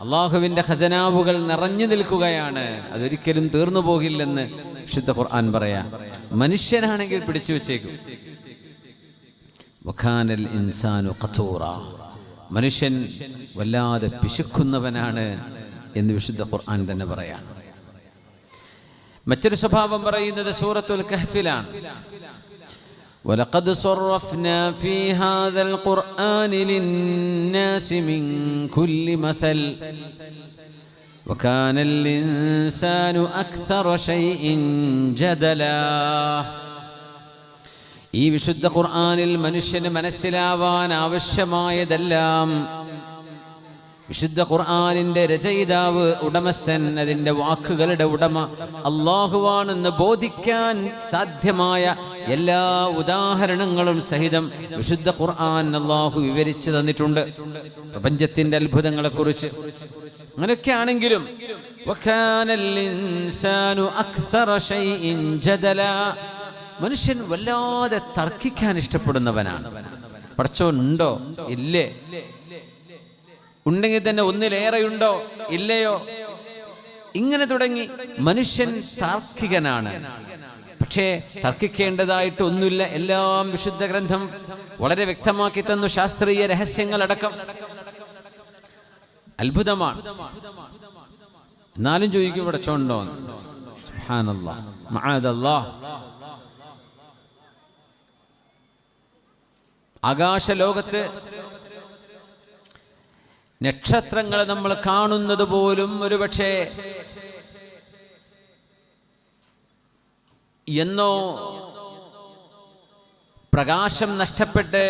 അള്ളാഹുവിന്റെ ഖജനാവുകൾ നിറഞ്ഞു നിൽക്കുകയാണ്. അതൊരിക്കലും തീർന്നു പോകില്ലെന്ന് വിശുദ്ധ ഖുർആൻ പറയാ. മനുഷ്യനാണെങ്കിൽ പിടിച്ചു വെച്ചേക്കും. ഇൻസാനു. മനുഷ്യൻ വല്ലാതെ പിശുക്കുന്നവനാണ് എന്ന് വിശുദ്ധ ഖുർആൻ തന്നെ പറയാ. മറ്റൊരു സ്വഭാവം പറയുന്നത് സൂറത്തുൽ കഹ്ഫിലാണ്. ولقد صرفنا في هذا القرآن للناس من كل مثل وكان الإنسان أكثر شيء جدلا ഈ വിശുദ്ധ ഖുർആനിൽ മനുഷ്യന് മനസ്സിലാവാൻ ആവശ്യമായതെല്ലാം വിശുദ്ധ ഖുർആാനിന്റെ രചയിതാവ് ഉടമസ്ഥൻ അതിന്റെ വാക്കുകളുടെ ഉടമ. അള്ളാഹുവാണെന്ന് ബോധിക്കാൻ സാധ്യമായ എല്ലാ ഉദാഹരണങ്ങളും സഹിതം വിശുദ്ധ ഖുർആൻ അള്ളാഹു വിവരിച്ചു തന്നിട്ടുണ്ട്. പ്രപഞ്ചത്തിന്റെ അത്ഭുതങ്ങളെ കുറിച്ച് അങ്ങനെയൊക്കെ ആണെങ്കിലും മനുഷ്യൻ വല്ലാതെ തർക്കിക്കാൻ ഇഷ്ടപ്പെടുന്നവനാണ്. പഠിച്ചോണ്ടോ ഇല്ലേ? ഉണ്ടെങ്കിൽ തന്നെ ഒന്നിലേറെയുണ്ടോ ഇല്ലയോ? ഇങ്ങനെ തുടങ്ങി. മനുഷ്യൻ താർക്കികനാണ്. പക്ഷേ തർക്കിക്കേണ്ടതായിട്ട് ഒന്നുമില്ല. എല്ലാം വിശുദ്ധ ഗ്രന്ഥം വളരെ വ്യക്തമാക്കി തന്നു ശാസ്ത്രീയ രഹസ്യങ്ങൾ അടക്കം അത്ഭുതമാണ്. എന്നാലും ചോദിക്കും ഇവിടെ ചോണ്ടോ ആകാശലോകത്ത് നക്ഷത്രങ്ങൾ നമ്മൾ കാണുന്നത് പോലും ഒരുപക്ഷെ എന്നോ പ്രകാശം നഷ്ടപ്പെട്ട്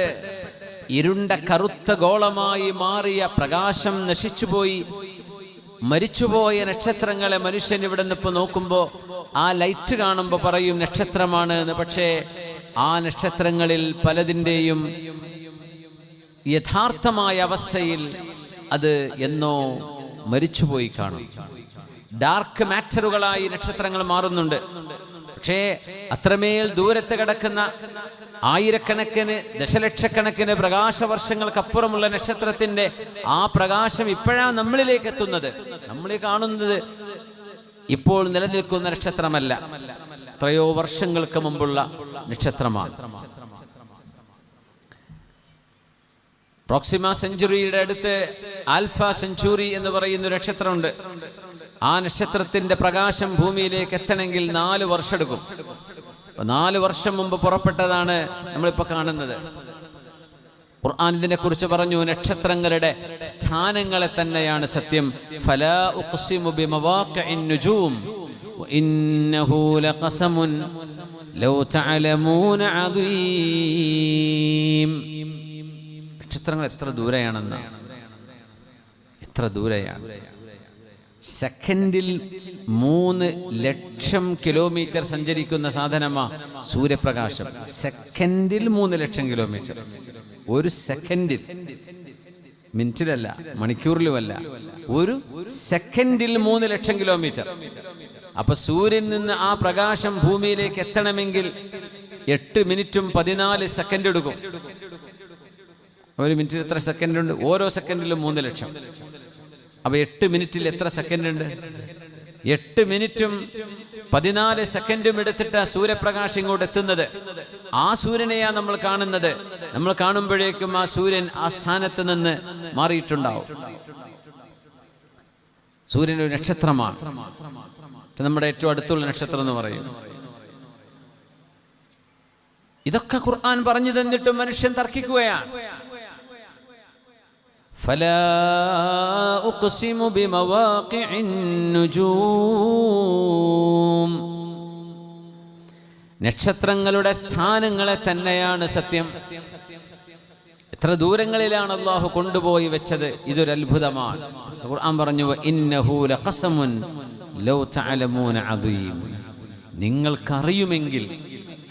ഇരുണ്ട കറുത്ത ഗോളമായി മാറിയ പ്രകാശം നശിച്ചുപോയി. മരിച്ചുപോയ നക്ഷത്രങ്ങളെ മനുഷ്യൻ ഇവിടെ നിന്ന് ഇപ്പൊ നോക്കുമ്പോൾ ആ ലൈറ്റ് കാണുമ്പോൾ പറയും നക്ഷത്രമാണ് എന്ന്. പക്ഷേ ആ നക്ഷത്രങ്ങളിൽ പലതിന്റെയും യഥാർത്ഥമായ അവസ്ഥയിൽ അത് എന്നോ മരിച്ചുപോയി കാണും. ഡാർക്ക് മാറ്ററുകളായി നക്ഷത്രങ്ങൾ മാറുന്നുണ്ട്. പക്ഷേ അത്രമേൽ ദൂരത്ത് കിടക്കുന്ന ആയിരക്കണക്കിന് ദശലക്ഷക്കണക്കിന് പ്രകാശവർഷങ്ങൾക്കപ്പുറമുള്ള നക്ഷത്രത്തിന്റെ ആ പ്രകാശം ഇപ്പോഴാണ് നമ്മളിലേക്ക് എത്തുന്നത്. നമ്മൾ കാണുന്നത് ഇപ്പോൾ നിലനിൽക്കുന്ന നക്ഷത്രമല്ല. എത്രയോ വർഷങ്ങൾക്ക് മുമ്പുള്ള നക്ഷത്രമാണ്. പ്രോക്സിമ സെഞ്ചുറിയുടെ അടുത്ത് ആൽഫ സെഞ്ചുറി എന്ന് പറയുന്ന ഒരു നക്ഷത്രമുണ്ട്. ആ നക്ഷത്രത്തിന്റെ പ്രകാശം ഭൂമിയിലേക്ക് എത്തണമെങ്കിൽ നാല് വർഷം എടുക്കും നാല് വർഷം മുമ്പ് പുറപ്പെട്ടതാണ് നമ്മളിപ്പോ കാണുന്നത്. ഖുർആൻ കുറിച്ച് പറഞ്ഞു നക്ഷത്രങ്ങളുടെ സ്ഥാനങ്ങളെ തന്നെയാണ് സത്യം. ഫലാ നുജൂം. ലഖസമുൻ ലൗ തഅലമൂന നക്ഷത്രങ്ങൾ എത്ര ദൂരെയാണെന്ന്. എത്ര ദൂരെയാണ്. സെക്കൻഡിൽ മൂന്ന് ലക്ഷം കിലോമീറ്റർ സഞ്ചരിക്കുന്ന സാധനമാ സൂര്യപ്രകാശം. സെക്കൻഡിൽ മൂന്ന് ലക്ഷം കിലോമീറ്റർ. ഒരു സെക്കൻഡിൽ മിനിറ്റിലല്ല മണിക്കൂറിലുമല്ല ഒരു സെക്കൻഡിൽ മൂന്ന് ലക്ഷം കിലോമീറ്റർ. അപ്പൊ സൂര്യൻ നിന്ന് ആ പ്രകാശം ഭൂമിയിലേക്ക് എത്തണമെങ്കിൽ എട്ട് മിനിറ്റും പതിനാല് സെക്കൻഡ് എടുക്കും. ഒരു മിനിറ്റിൽ എത്ര സെക്കൻഡ് ഉണ്ട് ഓരോ സെക്കൻഡിലും മൂന്ന് ലക്ഷം. അപ്പൊ എട്ട് മിനിറ്റിൽ എത്ര സെക്കൻഡ് ഉണ്ട് എട്ട് മിനിറ്റും പതിനാല് സെക്കൻഡും എടുത്തിട്ട് സൂര്യപ്രകാശം ഇങ്ങോട്ട് എത്തുന്നത്. ആ സൂര്യനെയാ നമ്മൾ കാണുന്നത്. നമ്മൾ കാണുമ്പോഴേക്കും ആ സൂര്യൻ ആ സ്ഥാനത്ത് നിന്ന് മാറിയിട്ടുണ്ടാവും. സൂര്യൻ ഒരു നക്ഷത്രമാണ്. നമ്മുടെ ഏറ്റവും അടുത്തുള്ള നക്ഷത്രം എന്ന് പറയും. ഇതൊക്കെ ഖുർആൻ പറഞ്ഞു തന്നിട്ടും മനുഷ്യൻ തർക്കിക്കുകയാണ്. فلا أقسم بمواقع النجوم നക്ഷത്രങ്ങളുടെ സ്ഥാനങ്ങളെ തന്നെയാണ് സത്യം എത്ര ദൂരങ്ങളിലാണ് അള്ളാഹു കൊണ്ടുപോയി വെച്ചത് ഇതൊരു അത്ഭുതമാണ് ഖുർആൻ പറഞ്ഞു ഇന്നഹു ലഖസമുൻ ലൗ തഅലമൂന അദീം നിങ്ങൾക്കറിയുമെങ്കിൽ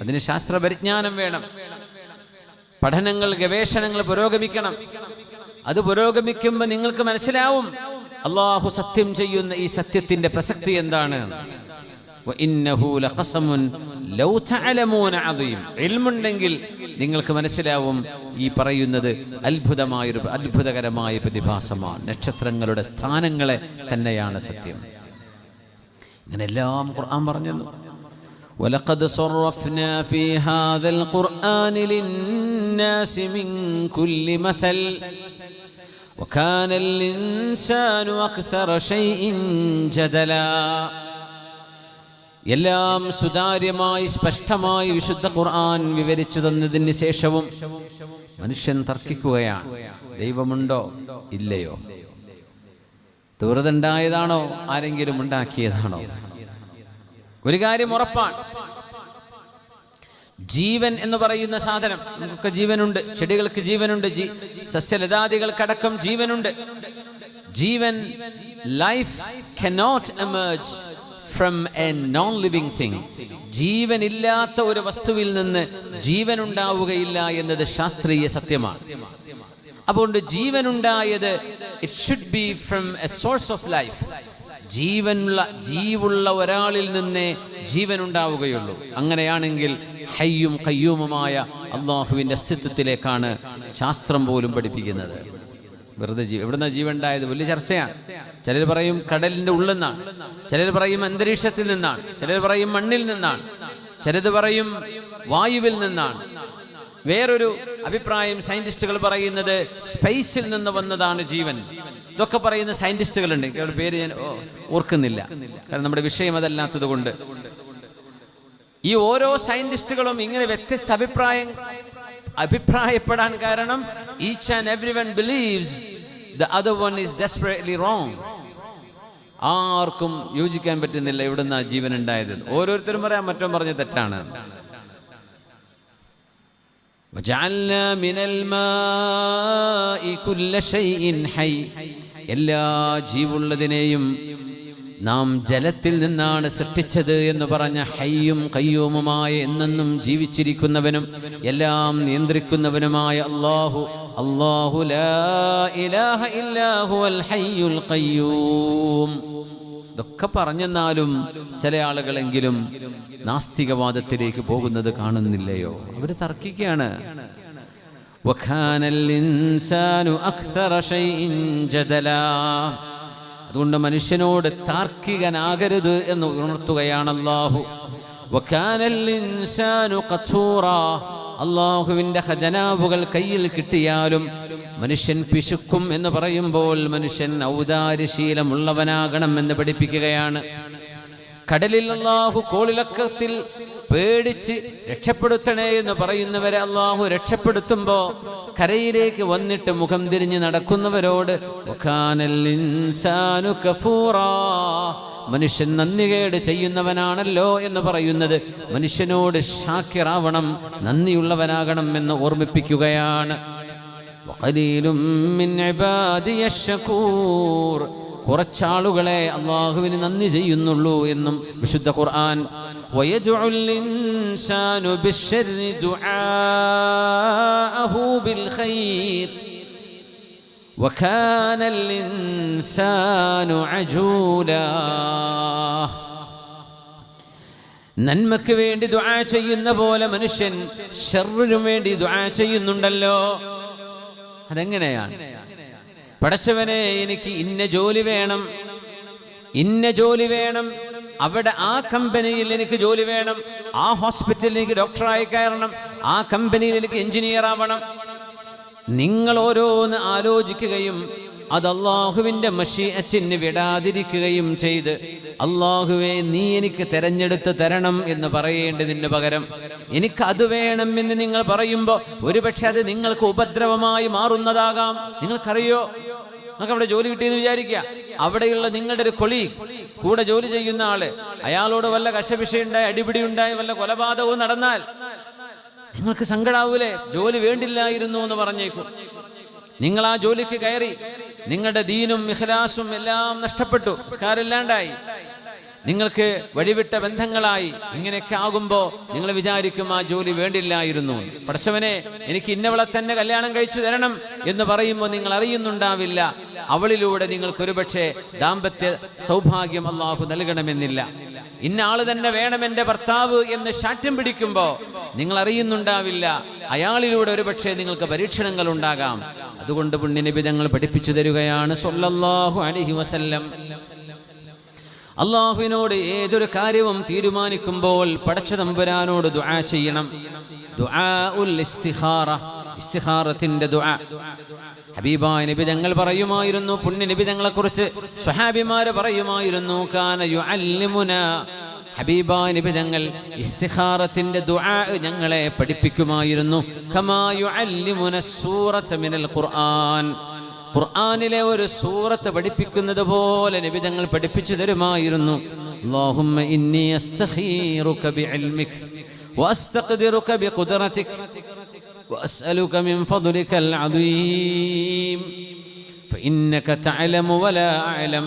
അതിന് ശാസ്ത്ര പരിജ്ഞാനം വേണം പഠനങ്ങൾ ഗവേഷണങ്ങൾ പുരോഗമിക്കണം അത് പുരോഗമിക്കുമ്പോൾ നിങ്ങൾക്ക് മനസ്സിലാവും. അള്ളാഹു സത്യം ചെയ്യുന്ന ഈ സത്യത്തിന്റെ പ്രസക്തി എന്താണ്? ിൽ നിങ്ങൾക്ക് മനസ്സിലാവും ഈ പറയുന്നത് അത്ഭുതമായൊരു അത്ഭുതകരമായ പ്രതിഭാസമാണ്. നക്ഷത്രങ്ങളുടെ സ്ഥാനങ്ങളെ തന്നെയാണ് സത്യം. ഇങ്ങനെല്ലാം ഖുർആൻ പറഞ്ഞു ولقد صرفنا في هذا القرآن للناس من كل مثل وكان الإنسان أكثر شيء جدلا എല്ലാം സുതാര്യമായി സ്പഷ്ടമായി വിശുദ്ധ ഖുർആൻ വിവരിച്ചു തന്നതിന് ശേഷവും മനുഷ്യൻ തർക്കിക്കുകയാണ് ദൈവമുണ്ടോ ഇല്ലയോ ദുരിതണ്ടായതാണോ ആരെങ്കിലും ഉണ്ടാക്കിയതാണോ ഒരു കാര്യം ഉറപ്പാണ്. ജീവൻ എന്ന് പറയുന്ന സാധനം നമുക്ക് ജീവനുണ്ട് ചെടികൾക്ക് ജീവനുണ്ട് ജീ സസ്യലതാദികൾക്കടക്കം ജീവനുണ്ട്. ജീവൻ life cannot emerge from a non living thing ജീവനില്ലാത്ത ഒരു വസ്തുവിൽ നിന്ന് ജീവൻ ഉണ്ടാവുകയില്ല എന്നത് ശാസ്ത്രീയ സത്യമാണ്. അതുകൊണ്ട് ജീവനുണ്ടായത് it should be from a source of life ജീവനുള്ള ജീവുള്ള ഒരാളിൽ നിന്നേ ജീവൻ ഉണ്ടാവുകയുള്ളൂ അങ്ങനെയാണെങ്കിൽ ഹയ്യും കയ്യൂമുമായ അള്ളാഹുവിന്റെ അസ്തിത്വത്തിലേക്കാണ് ശാസ്ത്രം പോലും പഠിപ്പിക്കുന്നത്. വെറുതെ ജീവ എവിടുന്ന ജീവൻ ഉണ്ടായത് വലിയ ചർച്ചയാണ്. ചിലർ പറയും കടലിന്റെ ഉള്ളിൽ നിന്നാണ് ചിലർ പറയും അന്തരീക്ഷത്തിൽ നിന്നാണ്. ചിലർ പറയും മണ്ണിൽ നിന്നാണ്. ചിലത് പറയും വായുവിൽ നിന്നാണ്. വേറൊരു അഭിപ്രായം സയന്റിസ്റ്റുകൾ പറയുന്നത് സ്പേസിൽ നിന്ന് വന്നതാണ് ജീവൻ. ഇതൊക്കെ പറയുന്ന സയന്റിസ്റ്റുകളുണ്ട്. പേര് ഞാൻ ഓർക്കുന്നില്ല കാരണം നമ്മുടെ വിഷയം അതല്ലാത്തത് കൊണ്ട് ഈ ഓരോ സയന്റിസ്റ്റുകളും ഇങ്ങനെ വ്യത്യസ്ത അഭിപ്രായം അഭിപ്രായപ്പെടാൻ കാരണം each and every one believes the other one is desperately wrong ആർക്കും യോജിക്കാൻ പറ്റുന്നില്ല ഇവിടുന്ന് ജീവൻ ഉണ്ടായത് ഓരോരുത്തരും പറയാം മറ്റോ പറഞ്ഞ തെറ്റാണ് وجعلنا من الماء كل شيء حي എല്ലാ ജീവുള്ളതിനെയും നാം ജലത്തിൽ നിന്നാണ് സൃഷ്ടിച്ചത് എന്ന് പറഞ്ഞ ഹയ്യും കയ്യൂമുമായ എന്നെന്നും ജീവിച്ചിരിക്കുന്നവനും എല്ലാം നിയന്ത്രിക്കുന്നവനുമായ അള്ളാഹു അള്ളാഹു ലാ ഇലാഹ ഇല്ലാഹു അൽ ഹയ്യുൽ ഖയ്യൂം ഇതൊക്കെ പറഞ്ഞെന്നാലും ചില ആളുകളെങ്കിലും നാസ്തികവാദത്തിലേക്ക് പോകുന്നത് കാണുന്നില്ലയോ അവർ തർക്കിക്കുകയാണ് وَكَانَ الْإِنسَانُ أَكْثَرَ شَيْءٍ جَدَلًا അതുകൊണ്ട് മനുഷ്യനോട് താർക്കികനാകരുത് എന്ന് ഉണർത്തുകയാണ് അള്ളാഹു അള്ളാഹുവിന്റെ ഖജനാവുകൾ കയ്യിൽ കിട്ടിയാലും മനുഷ്യൻ പിശുക്കും എന്ന് പറയുമ്പോൾ മനുഷ്യൻ ഔദാര്യശീലമുള്ളവനാകണം എന്ന് പഠിപ്പിക്കുകയാണ്. കടലിൽ അള്ളാഹു കോളിളക്കത്തിൽ പേടിച്ച് രക്ഷപ്പെടുത്തണേ എന്ന് പറയുന്നവരെ അള്ളാഹു രക്ഷപ്പെടുത്തുമ്പോ കരയിലേക്ക് വന്നിട്ട് മുഖം തിരിഞ്ഞ് നടക്കുന്നവരോട്. മനുഷ്യൻ നന്ദികേട് ചെയ്യുന്നവനാണല്ലോ എന്ന് പറയുന്നത്. മനുഷ്യനോട് ഷാക്കിറാവണം നന്ദിയുള്ളവനാകണം എന്ന് ഓർമ്മിപ്പിക്കുകയാണ്. കുറച്ചാളുകളെ അള്ളാഹുവിന് നന്ദി ചെയ്യുന്നുള്ളൂ എന്നും വിശുദ്ധ ഖുർആൻ ويدعو الإنسان بالشر دعاءه بالخير وكان الإنسان عجولا നന്മയ്ക്ക് വേണ്ടി ദുആ ചെയ്യുന്ന പോലെ മനുഷ്യൻ ഷെറിനും വേണ്ടി ദുആ ചെയ്യുന്നുണ്ടല്ലോ അതെങ്ങനെയാണ് പടച്ചവനെ എനിക്ക് ഇന്ന ജോലി വേണം. ഇന്ന ജോലി വേണം. അവിടെ ആ കമ്പനിയിൽ എനിക്ക് ജോലി വേണം. ആ ഹോസ്പിറ്റലിൽ എനിക്ക് ഡോക്ടറായി കയറണം. ആ കമ്പനിയിൽ എനിക്ക് എഞ്ചിനീയർ ആവണം. നിങ്ങൾ ഓരോന്ന് ആലോചിക്കുകയും അത് അള്ളാഹുവിന്റെ മഷീഅച്ചിന് വിടാതിരിക്കുകയും ചെയ്ത് അള്ളാഹുവെ നീ എനിക്ക് തെരഞ്ഞെടുത്ത് തരണം എന്ന് പറയേണ്ടതിന് പകരം എനിക്ക് അത് വേണം എന്ന് നിങ്ങൾ പറയുമ്പോൾ ഒരുപക്ഷെ അത് നിങ്ങൾക്ക് ഉപദ്രവമായി മാറുന്നതാകാം. നിങ്ങൾക്കറിയോ? നിങ്ങൾക്ക് അവിടെ ജോലി കിട്ടിയെന്ന് വിചാരിക്കുക. അവിടെയുള്ള നിങ്ങളുടെ ഒരു കൊളി കൂടെ ജോലി ചെയ്യുന്ന ആൾ അയാളോട് വല്ല കശപിഷയുണ്ടായി അടിപിടി ഉണ്ടായി വല്ല കൊലപാതകവും നടന്നാൽ നിങ്ങൾക്ക് സങ്കടാവൂലേ? ജോലി വേണ്ടില്ലായിരുന്നു എന്ന് പറഞ്ഞേക്കും. നിങ്ങൾ ആ ജോലിക്ക് കയറി നിങ്ങളുടെ ദീനും ഇഖ്ലാസും എല്ലാം നഷ്ടപ്പെട്ടു സംസ്കാരമില്ലാണ്ടായി നിങ്ങൾക്ക് വഴിവിട്ട ബന്ധങ്ങളായി. ഇങ്ങനെയൊക്കെ ആകുമ്പോൾ നിങ്ങൾ വിചാരിക്കും ആ ജോലി വേണ്ടില്ലായിരുന്നു. പടച്ചവനെ എനിക്ക് ഇന്നവളെ തന്നെ കല്യാണം കഴിച്ചു തരണം എന്ന് പറയുമ്പോൾ നിങ്ങൾ അറിയുന്നുണ്ടാവില്ല. അവളിലൂടെ നിങ്ങൾക്ക് ഒരുപക്ഷെ ദാമ്പത്യ സൗഭാഗ്യം അള്ളാഹു നൽകണമെന്നില്ല. ഇന്ന ആൾ തന്നെ വേണം എന്റെ ഭർത്താവ് എന്ന് ശാഠ്യം പിടിക്കുമ്പോൾ നിങ്ങൾ അറിയുന്നുണ്ടാവില്ല അയാളിലൂടെ ഒരുപക്ഷെ നിങ്ങൾക്ക് പരീക്ഷണങ്ങൾ ഉണ്ടാകാം അതുകൊണ്ട് പുണ്യനബി ഞങ്ങൾ പഠിപ്പിച്ചു തരികയാണ് വസല്ലം. അള്ളാഹുവിനോട് ഏതൊരു കാര്യവും തീരുമാനിക്കുമ്പോൾ പടച്ച തമ്പുരാനോട് ദുആ ചെയ്യണം. ദുആ ഉൽ ഇസ്തിഖാറ. ഇസ്തിഖാറത്തിന്റെ ദുആ. ഹബീബായ നബി തങ്ങൾ പറയുമായിരുന്നു പുണ്യ നബി തങ്ങളെ കുറിച്ച് സ്വഹാബിമാര് പറയുമായിരുന്നു കാന യുഅല്ലിമുന ഹബീബായ നബി തങ്ങൾ ഇസ്തിഖാറത്തിന്റെ ദുആ ഞങ്ങളെ പഠിപ്പിക്കുമായിരുന്നു കമാ യുഅല്ലിമുന സൂറത മിനൽ ഖുർആൻ ഖുർആനിലെ ഒരു സൂറത്ത് പഠിപ്പിക്കുന്നത് പോലെ നബി തങ്ങൾ പഠിപ്പിച്ചു തരുമായിരുന്നു اللهم إني أستخيرك بعلمك وأستقدرك بقدرتك وأسألك من فضلك العظيم فإنك تعلم ولا أعلم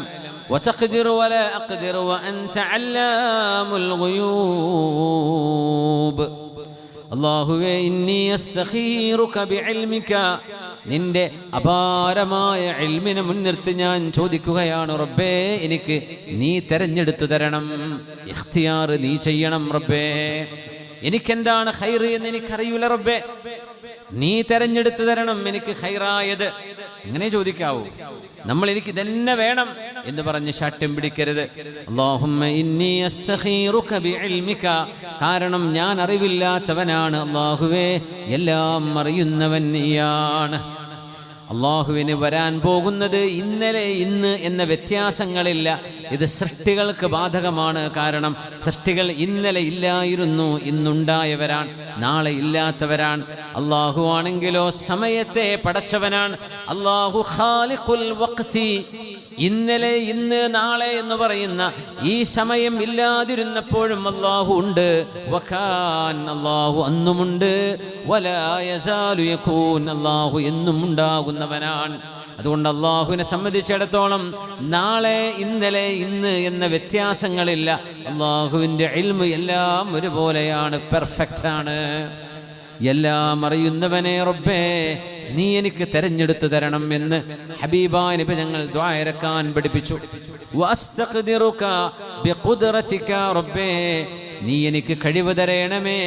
وتقدر ولا أقدر وأنت علام الغيوب അള്ളാഹുവേ ഇന്നി അസ്തഖീറുക ബിഇൽമിക നിന്റെ അപാരമായ ഇൽമിനെ മുൻനിർത്തി ഞാൻ ചോദിക്കുകയാണ് റബ്ബേ എനിക്ക് നീ തെരഞ്ഞെടുത്തു തരണം ഇഖ്തിയാർ നീ ചെയ്യണം റബ്ബേ എനിക്കെന്താണ് ഹൈർ എന്ന് എനിക്കറിയൂല റബ്ബേ. നീ തെരഞ്ഞെടുത്തു തരണം എനിക്ക് ഹൈറായത് അങ്ങനെ ചോദിക്കാവൂ. നമ്മൾ എനിക്ക് ഇതന്നെ വേണം എന്ന് പറഞ്ഞ് ശാഠ്യം പിടിക്കരുത്. കാരണം ഞാൻ അറിവില്ലാത്തവനാണ് അള്ളാഹുവേ എല്ലാം അറിയുന്നവൻ നീയാണ്. അള്ളാഹുവിന് വരാൻ പോകുന്നത് ഇന്നലെ ഇന്ന് എന്ന വ്യത്യാസങ്ങളില്ല. ഇത് സൃഷ്ടികൾക്ക് ബാധകമാണ്. കാരണം സൃഷ്ടികൾ ഇന്നലെ ഇല്ലായിരുന്നു ഇന്നുണ്ടായവരാണ് നാളെ ഇല്ലാത്തവരാണ്. അള്ളാഹു ആണെങ്കിലോ സമയത്തെ പടച്ചവനാണ്. അള്ളാഹു ഖാലിഖുൽ വഖ്തി ഇന്നലെ ഇന്ന് നാളെ എന്ന് പറയുന്ന ഈ സമയം ഇല്ലാതിരുന്നപ്പോഴും അള്ളാഹു ഉണ്ട്. അള്ളാഹു അന്നുമുണ്ട്. അള്ളാഹു എന്നും ഉണ്ടാകുന്നവനാണ്. അതുകൊണ്ട് അള്ളാഹുവിനെ സംബന്ധിച്ചിടത്തോളം നാളെ ഇന്നലെ ഇന്ന് എന്ന വ്യത്യാസങ്ങളില്ല. അള്ളാഹുവിന്റെ ഇൽമു എല്ലാം ഒരുപോലെയാണ് പെർഫെക്റ്റ് ആണ് എല്ലാം അറിയുന്നവനെ റബ്ബേ നീ എനിക്ക് തെരഞ്ഞെടുത്തു തരണം എന്ന് ഹബീബാ നബി ഞങ്ങൾ ദ്വായരക്കാൻ പഠിപ്പിച്ചു വസ്തഖ്ദിറുക ബിഖുദ്റതിക റബ്ബേ നീ എനിക്ക് കഴിവ് തരയണമേ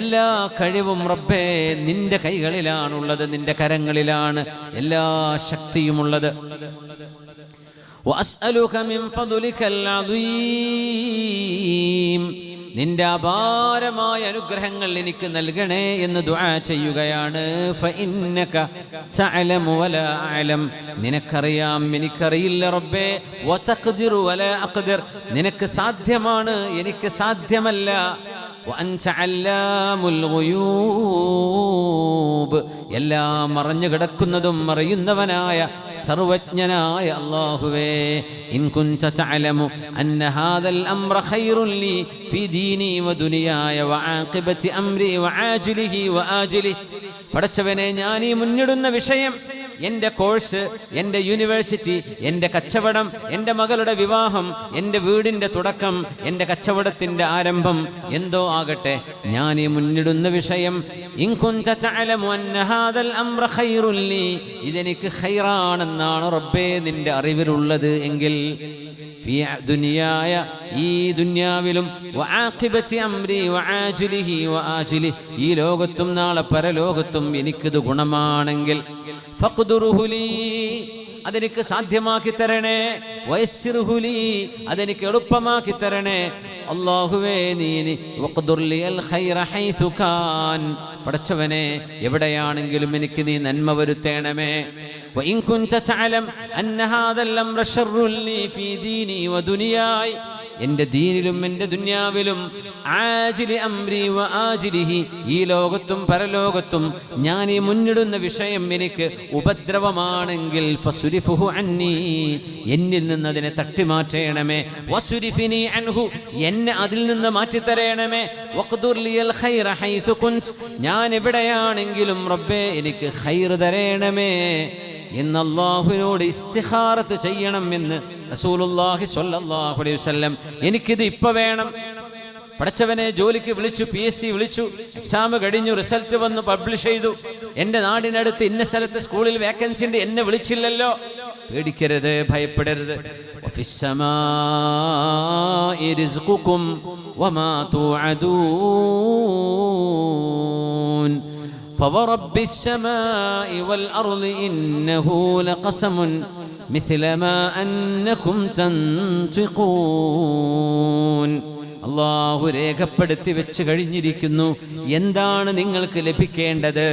എല്ലാ കഴിവും റബ്ബേ നിന്റെ കൈകളിലാണുള്ളത് നിന്റെ കരങ്ങളിലാണ് എല്ലാ ശക്തിയുമുള്ളത് وأسألك من فضلك العظيم നിന്റെ അപാരമായ അനുഗ്രഹങ്ങൾ എനിക്ക് നൽകണേ എന്ന് ദുആ ചെയ്യുകയാണ്. നിനക്കറിയാം എനിക്കറിയില്ല റബ്ബേ. നിനക്ക് സാധ്യമാണ് എനിക്ക് സാധ്യമല്ല. وأنت علام الغيوب എല്ലാം മറഞ്ഞു കിടക്കുന്നതും അറിയുന്നവനായ സർവജ്ഞനായ അല്ലാഹുവേ ഇൻ കുൻത തഅലമു അന്ന ഹാദൽ അംറ ഖൈറുൻ ലി ഫി ദീനി വദുനിയായ വആഖിബതി അംരി വആജിലിഹി വആജിലി പടച്ചവനെ ഞാൻ ഈ മുന്നിടുന്ന വിഷയം എന്റെ കോഴ്സ് എന്റെ യൂണിവേഴ്സിറ്റി എന്റെ കച്ചവടം എന്റെ മകളുടെ വിവാഹം എന്റെ വീടിന്റെ തുടക്കം എന്റെ കച്ചവടത്തിന്റെ ആരംഭം എന്തോ ആകട്ടെ. ഞാൻ ഈ മുന്നിടുന്ന വിഷയം ഇതെനിക്ക് ഹൈറാണെന്നാണ് റബ്ബേ നിന്റെ അറിവിലുള്ളത് എങ്കിൽ ദുനിയായ ഈ ദുനിയാവിലും ഈ ലോകത്തും നാളെ പരലോകത്തും എനിക്കിത് ഗുണമാണെങ്കിൽ അതെനിക്ക് സാധ്യമാക്കി തരണേ. വയസ്സിറുഹുലി അതെനിക്ക് എളുപ്പമാക്കി തരണേ. അള്ളാഹുവേ നീനി പടച്ചവനെ എവിടെയാണെങ്കിലും എനിക്ക് നീ നന്മ വരുത്തേണമേ. وإن كنت تعلم أن هذا الأمر شر لي في ديني ودنياي എൻ്റെ ദീനിലും എൻ്റെ ദുന്യാവിലും ആജിലി അംരി വ ആജിലിഹി ഈ ലോകത്തും പരലോകത്തും ഞാൻ ഈ മുന്നിടുന്ന വിഷയം എനിക്ക് ഉപദ്രവമാണെങ്കിൽ ഫസുരിഫുഹു അന്നി എന്നിൽ നിന്ന് അതിനെ തട്ടിമാറ്റേണമേ വസുരിഫിനി അൻഹു എന്നെ അതിൽ നിന്ന് മാറ്റിത്തരയണമേ വഖ്ദുർ ലിയൽ ഖൈറ ഹൈഥു കുൻസ് ഞാൻ എവിടെയാണെങ്കിലും റബ്ബേ എനിക്ക് ഖൈർ തരയണമേ എന്ന് അള്ളാഹുവിനോട് ഇസ്തിഹാറത്ത് ചെയ്യണം എന്ന് റസൂലുല്ലാഹി സ്വല്ലല്ലാഹു അലൈഹി വസല്ലം എനിക്കിത് ഇപ്പൊ വേണം. പഠിച്ചവനെ ജോലിക്ക് വിളിച്ചു പി എസ് സി വിളിച്ചു എക്സാം കഴിഞ്ഞു റിസൾട്ട് വന്ന് പബ്ലിഷ് ചെയ്തു. എന്റെ നാടിനടുത്ത് ഇന്ന സ്ഥലത്ത് സ്കൂളിൽ വേക്കൻസി ഉണ്ട് എന്നെ വിളിച്ചില്ലല്ലോ. പേടിക്കരുത് ഭയപ്പെടരുത്. ഒഫിസമാ فورب السماء والأرض إنه لقسم مثل ما أنكم تنطقون അള്ളാഹു രേഖപ്പെടുത്തി വെച്ച് കഴിഞ്ഞിരിക്കുന്നു എന്താണ് നിങ്ങൾക്ക് ലഭിക്കേണ്ടത്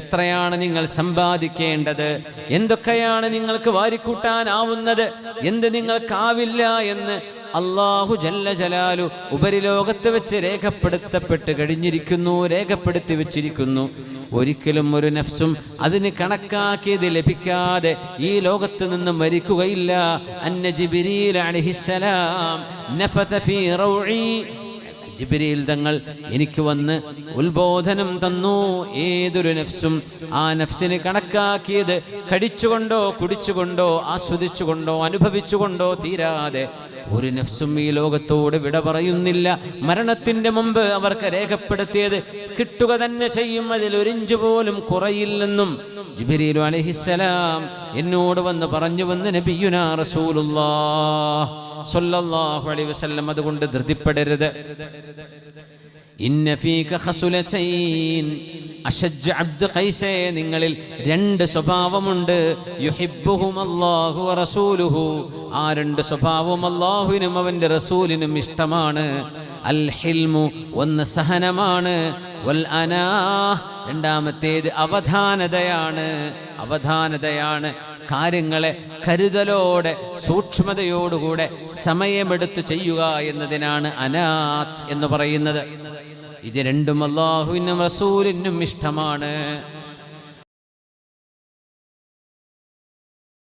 എത്രയാണ് നിങ്ങൾ സമ്പാദിക്കേണ്ടത് എന്തൊക്കെയാണ് നിങ്ങൾക്ക് വാരിക്കൂട്ടാനാവുന്നത് എന്ത് നിങ്ങൾക്കാവില്ല എന്ന് അള്ളാഹു ജല്ല ജലാലു ഉപരിലോകത്ത് വെച്ച് രേഖപ്പെടുത്തപ്പെട്ട് കഴിഞ്ഞിരിക്കുന്നു രേഖപ്പെടുത്തി വെച്ചിരിക്കുന്നു. ഒരിക്കലും ഒരു നഫ്സും അതിന് കണക്കാക്കിയത് ലഭിക്കാതെ ഈ ലോകത്ത് നിന്നും മരിക്കുകയില്ല. അന്ന ജിബ്രീൽ തങ്ങൾ എനിക്ക് വന്ന് ഉത്ബോധനം തന്നു. ഏതൊരു നഫ്സും ആ നഫ്സിന് കണക്കാക്കിയത് കടിച്ചുകൊണ്ടോ കുടിച്ചുകൊണ്ടോ ആസ്വദിച്ചുകൊണ്ടോ അനുഭവിച്ചുകൊണ്ടോ തീരാതെ ഒരു നഫ്സും ഈ ലോകത്തോട് വിട പറയുന്നില്ല. മരണത്തിന്റെ മുമ്പ് അവർക്ക് രേഖപ്പെടുത്തിയത് കിട്ടുക തന്നെ ചെയ്യും. അതിൽ ഒരിഞ്ച് പോലും കുറയില്ലെന്നും ജിബിരിലു അലഹിസലാം എന്നോട് വന്ന് പറഞ്ഞു വന്ന് നബിയുനാ റസൂലുല്ലാ സ്വല്ലല്ലാഹു അലൈഹി വസല്ലം അതുകൊണ്ട് ധൃതിപ്പെടരുത്. അബ്ദു ഖൈസേ നിങ്ങളിൽ രണ്ട് സ്വഭാവമുണ്ട്. അല്ലാഹു വറസൂലുഹു. ആ രണ്ട് സ്വഭാവം അല്ലാഹുവിനും അവന്റെ റസൂലിനും ഇഷ്ടമാണ്. അൽ ഹിൽമു ഒന്ന് സഹനമാണ്. വൽ അനാ രണ്ടാമത്തേത് അവധാനതയാണ്. അവധാനതയാണ് കാര്യങ്ങളെ കരുതലോടെ സൂക്ഷ്മതയോടുകൂടെ സമയമെടുത്ത് ചെയ്യുക എന്നതിനാണ് അനാത്ത് എന്ന് പറയുന്നത്. ഇത് രണ്ടും അള്ളാഹുവിനും റസൂലിനും ഇഷ്ടമാണ്.